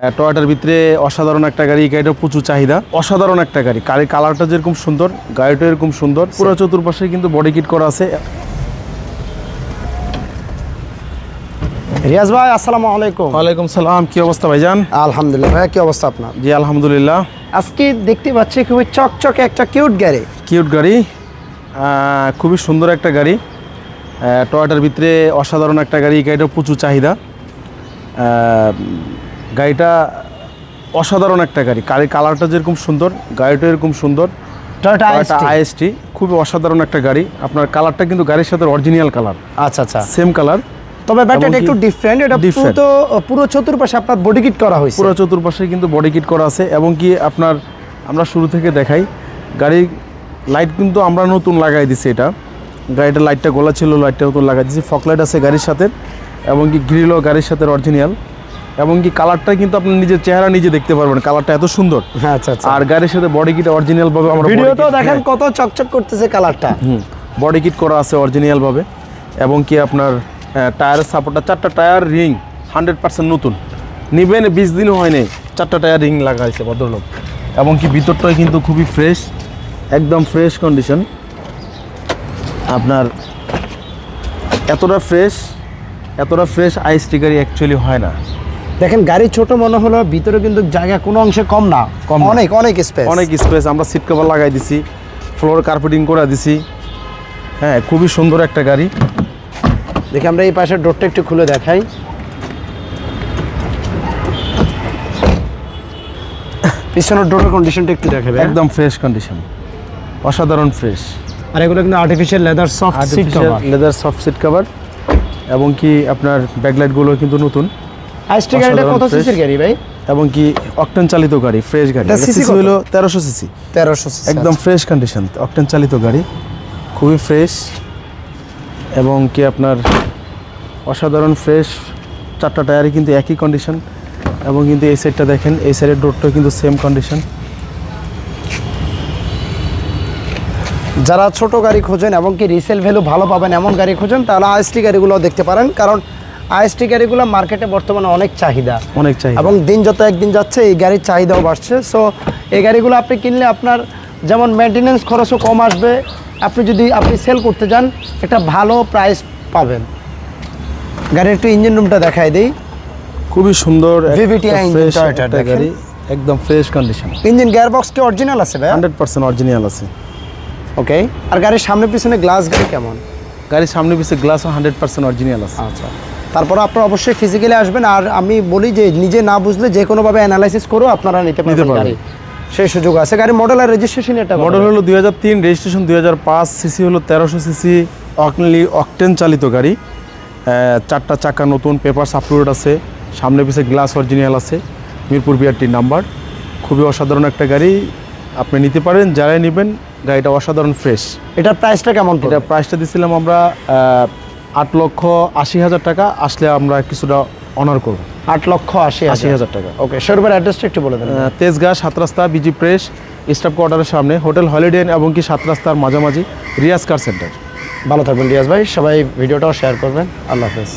টয়টার ভিতরে অসাধারণ একটা গাড়ি এই গাড়িটা প্রচুর চাহিদা। অসাধারণ একটা গাড়ি। গাড়ির কালারটা যেরকম সুন্দর গাড়িটা এরকম সুন্দর। পুরো চতুর্পাশে কিন্তু বডি কিট করা আছে। রিয়াজ ভাই আসসালামু আলাইকুম। ওয়ালাইকুম সালাম কি অবস্থা ভাইজান? আলহামদুলিল্লাহ ভাই কি অবস্থা আপনার? জি আলহামদুলিল্লাহ। আজকে দেখতে পাচ্ছি খুবই চকচকে একটা কিউট গাড়ি। কিউট গাড়ি। খুবই সুন্দর একটা গাড়ি। টয়োটার ভিতরে অসাধারণ একটা গাড়ি এই গাড়িটা প্রচুর চাহিদা। গাড়িটা অসাধারণ একটা গাড়ি। গাড়ির কালারটা যেরকম সুন্দর গাড়িটা এরকম সুন্দর। টয়োটা আইএসটি খুবই অসাধারণ একটা গাড়ি। আপনার কালারটা কিন্তু গাড়ির সাথে অরিজিনাল কালার আচ্ছা আচ্ছা। সেম কালার তবে ব্যাটারিটা একটু ডিফারেন্ট এটা। তো পুরো চতুর্পাশে আপনার বডি কিট করা হয়েছে। পুরো চতুর্পাশে কিন্তু বডি কিট করা আছে এবং কি আপনার আমরা শুরু থেকে দেখাই। গাড়ির লাইট কিন্তু আমরা নতুন লাগাই দিছি এটা। গাড়িটার লাইটটা গোলা ছিল লাইটটা নতুন লাগাই দিছি। ফক লাইট আছে গাড়ির সাথে এবং কি গ্রিলও গাড়ির সাথে অরিজিনাল এবং কি কালারটা কিন্তু আপনি নিজের চেহারা নিজে দেখতে পারবেন কালারটা এত সুন্দর। হ্যাঁ আচ্ছা আচ্ছা। আর গাড়ির সাথে বডি কিট অরিজিনাল ভাবে আমরা ভিডিওতেও দেখেন কত চকচক করতেছে কালারটা। হুম বডি কিট করা আছে অরিজিনাল ভাবে এবং কি আপনার টায়ারের সাপোর্টটা চারটা টায়ার রিং হান্ড্রেড পার্সেন্ট নতুন। নিবেন বিশ দিনও হয়নি চারটা টায়ার রিং লাগাইছে ভদ্রলোক। এবং কি ভিতরটাই কিন্তু খুবই ফ্রেশ একদম ফ্রেশ কন্ডিশন আপনার এতটা ফ্রেশ এতটা ফ্রেশ আইস গাড়ি অ্যাকচুয়ালি হয় না। দেখেন গাড়ি ছোট মনে হলো ভিতরে কিন্তু জায়গা কোনো অংশে কম না। কম অনেক অনেক স্পেস অনেক স্পেস আমরা সিট কভার লাগাই দিছি ফ্লোর কার্পেটিং করে দিছি। হ্যাঁ খুবই সুন্দর একটা গাড়ি। দেখি আমরা এই পাশের ডোরটা একটু খুলে দেখাই। পিছনের ডোরের কন্ডিশনটা একটু দেখাবে। একদম ফ্রেশ কন্ডিশন অসাধারণ ফ্রেশ আর এগুলো কিন্তু artificial leather soft seat cover leather soft seat cover এবং কি আপনার ব্যাকলাইটগুলো কিন্তু নতুন। আইসটি গাড়িটা কত সিসির গাড়ি ভাই? এবং কি অকটেন চালিত গাড়ি ফ্রেশ গাড়ি। সিসি হলো তেরোশো সিসি। তেরোশো একদম ফ্রেশ কন্ডিশন অকটেন চালিত গাড়ি খুবই ফ্রেশ এবং কি আপনার অসাধারণ ফ্রেশ চারটা টায়ারই কিন্তু একই কন্ডিশন এবং কিন্তু এই সাইডটা দেখেন এই সাইডের ডোরটাও কিন্তু সেম কন্ডিশন যারা ছোট গাড়ি খোঁজেন এবং কি রিসেল ভ্যালু ভালো পাবেন এমন গাড়ি খোঁজেন তাহলে আইএসটি গাড়িগুলো দেখতে পারেন। কারণ আইএসটি গাড়িগুলো মার্কেটে বর্তমানে অনেক চাহিদা। অনেক চাহিদা। এবং দিন যত একদিন যাচ্ছে এই গাড়ির চাহিদাও বাড়ছে। সো এই গাড়িগুলো আপনি কিনলে আপনার যেমন মেনটেনেন্স খরচও কম আসবে। আপনি যদি আপনি সেল করতে যান একটা ভালো প্রাইস পাবেন। গাড়ির একটু ইঞ্জিন রুমটা দেখাই দিই। খুবই সুন্দর। গাড়ি একদম fresh condition engine gear box কি অরিজিনাল আছে ভাই হান্ড্রেড পার্সেন্ট অরিজিনাল আছে। ওকে আর গাড়ির সামনে পিছনে গ্লাস গাড়ি কেমন? গাড়ির সামনে পিছিয়ে গ্লাসও হান্ড্রেড পার্সেন্ট অরিজিনাল আছে। আচ্ছা। তারপর আপনারা অবশ্যই ফিজিক্যালি আসবেন আর আমি বলি যে নিজে না বুঝলে যে কোনোভাবে অ্যানালাইসিস করেও আপনারা নিতে পারবেন। গাড়ি। সেই সুযোগ আছে। গাড়ি মডেল আর রেজিস্ট্রেশন এটা মডেল হলো দুই হাজার তিন রেজিস্ট্রেশন দুই হাজার পাঁচ সিসি হলো তেরোশো সিসি অকলি অকটেন চালিত গাড়ি। চারটা চাকা নতুন পেপারস আপলোড আছে সামনে পিছিয়ে গ্লাস অরিজিনাল আছে মিরপুর বিআরটির নাম্বার খুবই অসাধারণ একটা গাড়ি আপনি নিতে পারেন যারাই নেবেন গাড়িটা অসাধারণ ফ্রেশ এটার প্রাইসটা কেমন এটা প্রাইসটা দিছিলাম আমরা আট লক্ষ আশি হাজার টাকা আসলে আমরা কিছুটা অনার করব। আট লক্ষ আশি আশি হাজার টাকা। ওকে শোরুমের অ্যাড্রেসটা একটু বলে দেন। তেজগাঁ সাত রাস্তা বিজি প্রেস স্টাফ কোয়ার্টারের সামনে হোটেল হলিডে এবং কি সাত রাস্তার মাঝামাঝি রিয়াজ কার সেন্টার ভালো থাকবেন রিয়াজ ভাই সবাই ভিডিওটাও শেয়ার করবেন। আল্লাহ হাফেজ।